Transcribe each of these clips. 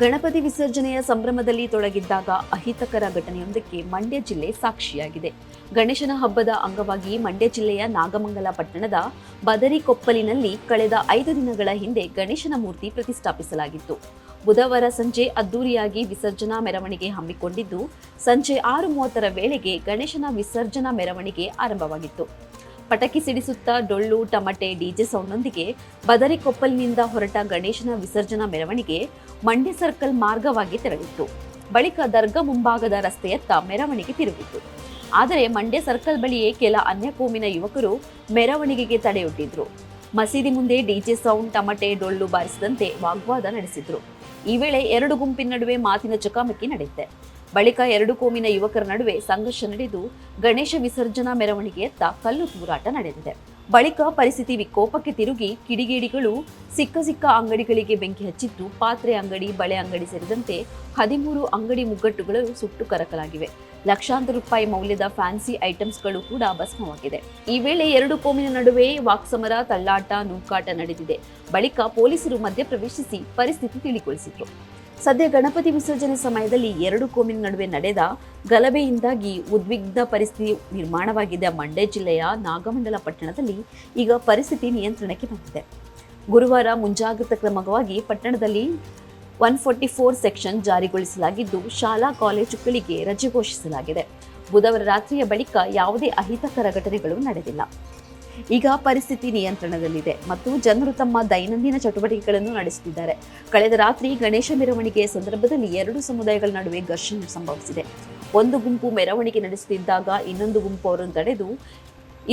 ಗಣಪತಿ ವಿಸರ್ಜನೆಯ ಸಂಭ್ರಮದಲ್ಲಿ ತೊಡಗಿದ್ದಾಗ ಅಹಿತಕರ ಘಟನೆಯೊಂದಕ್ಕೆ ಮಂಡ್ಯ ಜಿಲ್ಲೆ ಸಾಕ್ಷಿಯಾಗಿದೆ. ಗಣೇಶನ ಹಬ್ಬದ ಅಂಗವಾಗಿ ಮಂಡ್ಯ ಜಿಲ್ಲೆಯ ನಾಗಮಂಗಲ ಪಟ್ಟಣದ ಬದರಿಕೊಪ್ಪಲಿನಲ್ಲಿ ಕಳೆದ ಐದು ದಿನಗಳ ಹಿಂದೆ ಗಣೇಶನ ಮೂರ್ತಿ ಪ್ರತಿಷ್ಠಾಪಿಸಲಾಗಿತ್ತು. ಬುಧವಾರ ಸಂಜೆ ಅದ್ದೂರಿಯಾಗಿ ವಿಸರ್ಜನಾ ಮೆರವಣಿಗೆ ಹಮ್ಮಿಕೊಂಡಿದ್ದು, ಸಂಜೆ ಆರು ಮೂವತ್ತರ ವೇಳೆಗೆ ಗಣೇಶನ ವಿಸರ್ಜನಾ ಮೆರವಣಿಗೆ ಆರಂಭವಾಗಿತ್ತು. ಪಟಕಿ ಸಿಡಿಸುತ್ತಾ ಡೊಳ್ಳು, ಟಮಟೆ, ಡಿಜೆ ಸೌಂಡ್ನೊಂದಿಗೆ ಬದರಿಕೊಪ್ಪಲಿನಿಂದ ಹೊರಟ ಗಣೇಶನ ವಿಸರ್ಜನಾ ಮೆರವಣಿಗೆ ಮಂಡ್ಯ ಸರ್ಕಲ್ ಮಾರ್ಗವಾಗಿ ತೆರಳಿತ್ತು. ಬಳಿಕ ದರ್ಗಾ ಮುಂಭಾಗದ ರಸ್ತೆಯತ್ತ ಮೆರವಣಿಗೆ ತಿರುಗಿತು ಆದರೆ ಮಂಡ್ಯ ಸರ್ಕಲ್ ಬಳಿಯೇ ಕೆಲ ಅನ್ಯಕೋಮಿನ ಯುವಕರು ಮೆರವಣಿಗೆಗೆ ತಡೆಯೊಡ್ಡಿದ್ರು. ಮಸೀದಿ ಮುಂದೆ ಡಿಜೆ ಸೌಂಡ್, ಟಮಟೆ, ಡೊಳ್ಳು ಬಾರಿಸಿದಂತೆ ವಾಗ್ವಾದ ನಡೆಸಿದ್ರು. ಈ ವೇಳೆ ಎರಡು ಗುಂಪಿನ ನಡುವೆ ಮಾತಿನ ಚಕಾಮಕಿ ನಡೆಯುತ್ತೆ. ಬಳಿಕ ಎರಡು ಕೋಮಿನ ಯುವಕರ ನಡುವೆ ಸಂಘರ್ಷ ನಡೆದು ಗಣೇಶ ವಿಸರ್ಜನಾ ಮೆರವಣಿಗೆಯತ್ತ ಕಲ್ಲು ತೂರಾಟ ನಡೆದಿದೆ. ಬಳಿಕ ಪರಿಸ್ಥಿತಿ ವಿಕೋಪಕ್ಕೆ ತಿರುಗಿ ಕಿಡಿಗೇಡಿಗಳು ಸಿಕ್ಕ ಸಿಕ್ಕ ಅಂಗಡಿಗಳಿಗೆ ಬೆಂಕಿ ಹಚ್ಚಿದ್ದು, ಪಾತ್ರೆ ಅಂಗಡಿ, ಬಳೆ ಅಂಗಡಿ ಸೇರಿದಂತೆ ಹದಿಮೂರು ಅಂಗಡಿ ಮುಗ್ಗಟ್ಟುಗಳು ಸುಟ್ಟು ಕರಕಲಾಗಿವೆ. ಲಕ್ಷಾಂತರ ರೂಪಾಯಿ ಮೌಲ್ಯದ ಫ್ಯಾನ್ಸಿ ಐಟಮ್ಸ್ಗಳು ಕೂಡ ಭಸ್ಮವಾಗಿದೆ. ಈ ವೇಳೆ ಎರಡು ಕೋಮಿನ ನಡುವೆ ವಾಕ್ಸಮರ, ತಳ್ಳಾಟ, ನೂಕಾಟ ನಡೆದಿದೆ. ಬಳಿಕ ಪೊಲೀಸರು ಮಧ್ಯಪ್ರವೇಶಿಸಿ ಪರಿಸ್ಥಿತಿ ತಿಳಿಗೊಳಿಸಿದ್ರು. ಸದ್ಯ ಗಣಪತಿ ವಿಸರ್ಜನೆ ಸಮಯದಲ್ಲಿ ಎರಡು ಕೋಮಿನ ನಡುವೆ ನಡೆದ ಗಲಭೆಯಿಂದಾಗಿ ಉದ್ವಿಗ್ನ ಪರಿಸ್ಥಿತಿ ನಿರ್ಮಾಣವಾಗಿದ್ದ ಮಂಡ್ಯ ಜಿಲ್ಲೆಯ ನಾಗಮಂಡಲ ಪಟ್ಟಣದಲ್ಲಿ ಈಗ ಪರಿಸ್ಥಿತಿ ನಿಯಂತ್ರಣಕ್ಕೆ ಬಂದಿದೆ. ಗುರುವಾರ ಮುಂಜಾಗ್ರತಾ ಕ್ರಮವಾಗಿ ಪಟ್ಟಣದಲ್ಲಿ ಒನ್ ಫೋರ್ಟಿ ಫೋರ್ ಸೆಕ್ಷನ್ ಜಾರಿಗೊಳಿಸಲಾಗಿದ್ದು, ಶಾಲಾ ಕಾಲೇಜುಗಳಿಗೆ ರಜೆ ಘೋಷಿಸಲಾಗಿದೆ. ಬುಧವಾರ ರಾತ್ರಿಯ ಬಳಿಕ ಯಾವುದೇ ಅಹಿತಕರ ಘಟನೆಗಳು ನಡೆದಿಲ್ಲ. ಈಗ ಪರಿಸ್ಥಿತಿ ನಿಯಂತ್ರಣದಲ್ಲಿದೆ ಮತ್ತು ಜನರು ತಮ್ಮ ದೈನಂದಿನ ಚಟುವಟಿಕೆಗಳನ್ನು ನಡೆಸುತ್ತಿದ್ದಾರೆ. ಕಳೆದ ರಾತ್ರಿ ಗಣೇಶ ಮೆರವಣಿಗೆಯ ಸಂದರ್ಭದಲ್ಲಿ ಎರಡು ಸಮುದಾಯಗಳ ನಡುವೆ ಘರ್ಷಣೆ ಸಂಭವಿಸಿದೆ. ಒಂದು ಗುಂಪು ಮೆರವಣಿಗೆ ನಡೆಸುತ್ತಿದ್ದಾಗ ಇನ್ನೊಂದು ಗುಂಪು ಅವರನ್ನು ತಡೆದು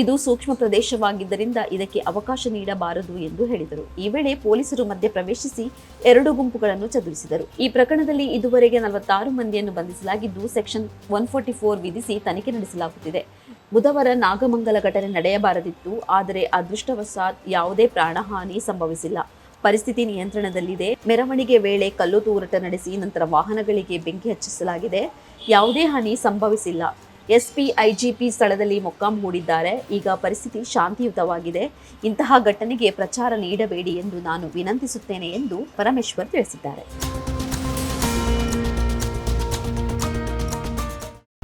ಇದು ಸೂಕ್ಷ್ಮ ಪ್ರದೇಶವಾಗಿದ್ದರಿಂದ ಇದಕ್ಕೆ ಅವಕಾಶ ನೀಡಬಾರದು ಎಂದು ಹೇಳಿದರು. ಈ ವೇಳೆ ಪೊಲೀಸರು ಮಧ್ಯೆ ಪ್ರವೇಶಿಸಿ ಎರಡು ಗುಂಪುಗಳನ್ನು ಚದುರಿಸಿದರು. ಈ ಪ್ರಕರಣದಲ್ಲಿ ಇದುವರೆಗೆ ನಲವತ್ತಾರು ಮಂದಿಯನ್ನು ಬಂಧಿಸಲಾಗಿದ್ದು, ಸೆಕ್ಷನ್ ಒನ್ ಫೋರ್ಟಿ ಫೋರ್ ವಿಧಿಸಿ ತನಿಖೆ ನಡೆಸಲಾಗುತ್ತಿದೆ. ಬುಧವಾರ ನಾಗಮಂಗಲ ಘಟನೆ ನಡೆಯಬಾರದಿತ್ತು, ಆದರೆ ಅದೃಷ್ಟವಶಾತ್ ಯಾವುದೇ ಪ್ರಾಣಹಾನಿ ಸಂಭವಿಸಿಲ್ಲ. ಪರಿಸ್ಥಿತಿ ನಿಯಂತ್ರಣದಲ್ಲಿದೆ. ಮೆರವಣಿಗೆ ವೇಳೆ ಕಲ್ಲು ತೂರಾಟ ನಡೆಸಿ ನಂತರ ವಾಹನಗಳಿಗೆ ಬೆಂಕಿ ಹಚ್ಚಿಸಲಾಗಿದೆ. ಯಾವುದೇ ಹಾನಿ ಸಂಭವಿಸಿಲ್ಲ. ಎಸ್ಪಿ ಐಜಿಪಿ ಸ್ಥಳದಲ್ಲಿ ಮೊಕ್ಕಾಂ ಹೂಡಿದ್ದಾರೆ. ಈಗ ಪರಿಸ್ಥಿತಿ ಶಾಂತಿಯುತವಾಗಿದೆ. ಇಂತಹ ಘಟನೆಗೆ ಪ್ರಚಾರ ನೀಡಬೇಡಿ ಎಂದು ನಾನು ವಿನಂತಿಸುತ್ತೇನೆ ಎಂದು ಪರಮೇಶ್ವರ್ ತಿಳಿಸಿದ್ದಾರೆ.